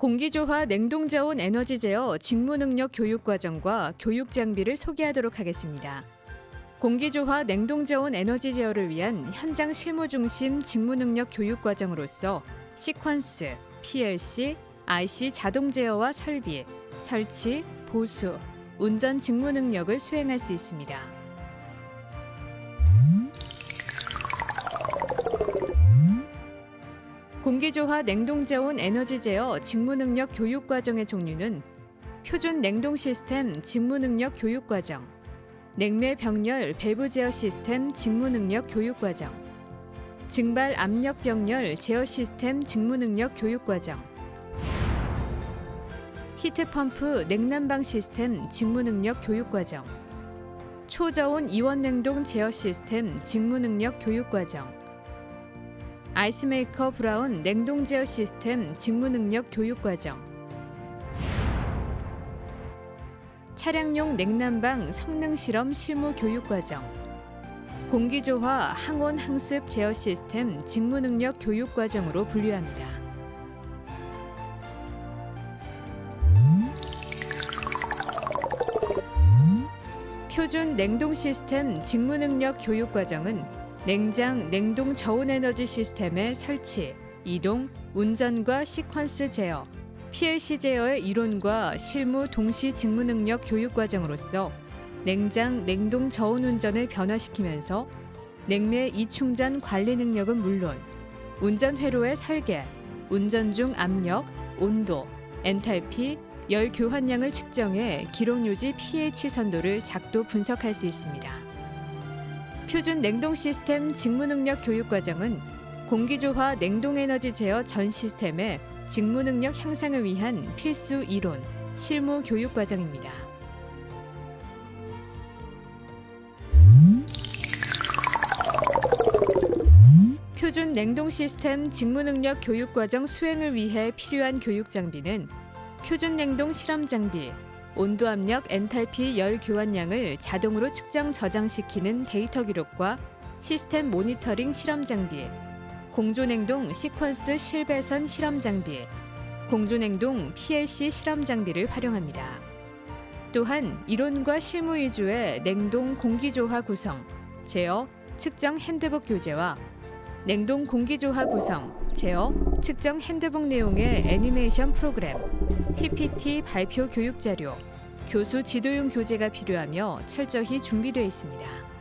공기조화 냉동저온 에너지 제어 직무 능력 교육 과정과 교육 장비를 소개하도록 하겠습니다. 공기조화 냉동저온 에너지 제어를 위한 현장 실무 중심 직무 능력 교육 과정으로서 시퀀스, PLC, IC 자동 제어와 설비, 설치, 보수, 운전 직무 능력을 수행할 수 있습니다. 공기조화 냉동저온 에너지 제어 직무 능력 교육 과정의 종류는 표준 냉동 시스템 직무 능력 교육 과정, 냉매 병렬 밸브 제어 시스템 직무 능력 교육 과정, 증발 압력 병렬 제어 시스템 직무 능력 교육 과정, 히트 펌프 냉난방 시스템 직무 능력 교육 과정, 초저온 이원 냉동 제어 시스템 직무 능력 교육 과정, 아이스메이커 브라운 냉동 제어 시스템 직무 능력 교육 과정, 차량용 냉난방 성능 실험 실무 교육 과정, 공기조화 항온 항습 제어 시스템 직무 능력 교육 과정으로 분류합니다. 표준 냉동 시스템 직무 능력 교육 과정은 냉장, 냉동 저온 에너지 시스템의 설치, 이동, 운전과 시퀀스 제어, PLC 제어의 이론과 실무 동시 직무 능력 교육 과정으로서 냉장, 냉동 저온 운전을 변화시키면서 냉매 이충전 관리 능력은 물론 운전 회로의 설계, 운전 중 압력, 온도, 엔탈피, 열 교환량을 측정해 기록 유지 pH 선도를 작도 분석할 수 있습니다. 표준 냉동 시스템 직무 능력 교육 과정은 공기조화 냉동 에너지 제어 전 시스템의 직무 능력 향상을 위한 필수 이론, 실무 교육 과정입니다. 표준 냉동 시스템 직무 능력 교육 과정 수행을 위해 필요한 교육 장비는 표준 냉동 실험 장비, 온도 압력 엔탈피 열 교환량을 자동으로 측정 저장시키는 데이터 기록과 시스템 모니터링 실험 장비, 공조냉동 시퀀스 실배선 실험 장비, 공조냉동 PLC 실험 장비를 활용합니다. 또한 이론과 실무 위주의 냉동 공기조화 구성, 제어, 측정 핸드북 교재와 냉동 공기조화 구성, 제어, 측정 핸드북 내용의 애니메이션 프로그램, PPT 발표 교육 자료, 교수 지도용 교재가 필요하며 철저히 준비되어 있습니다.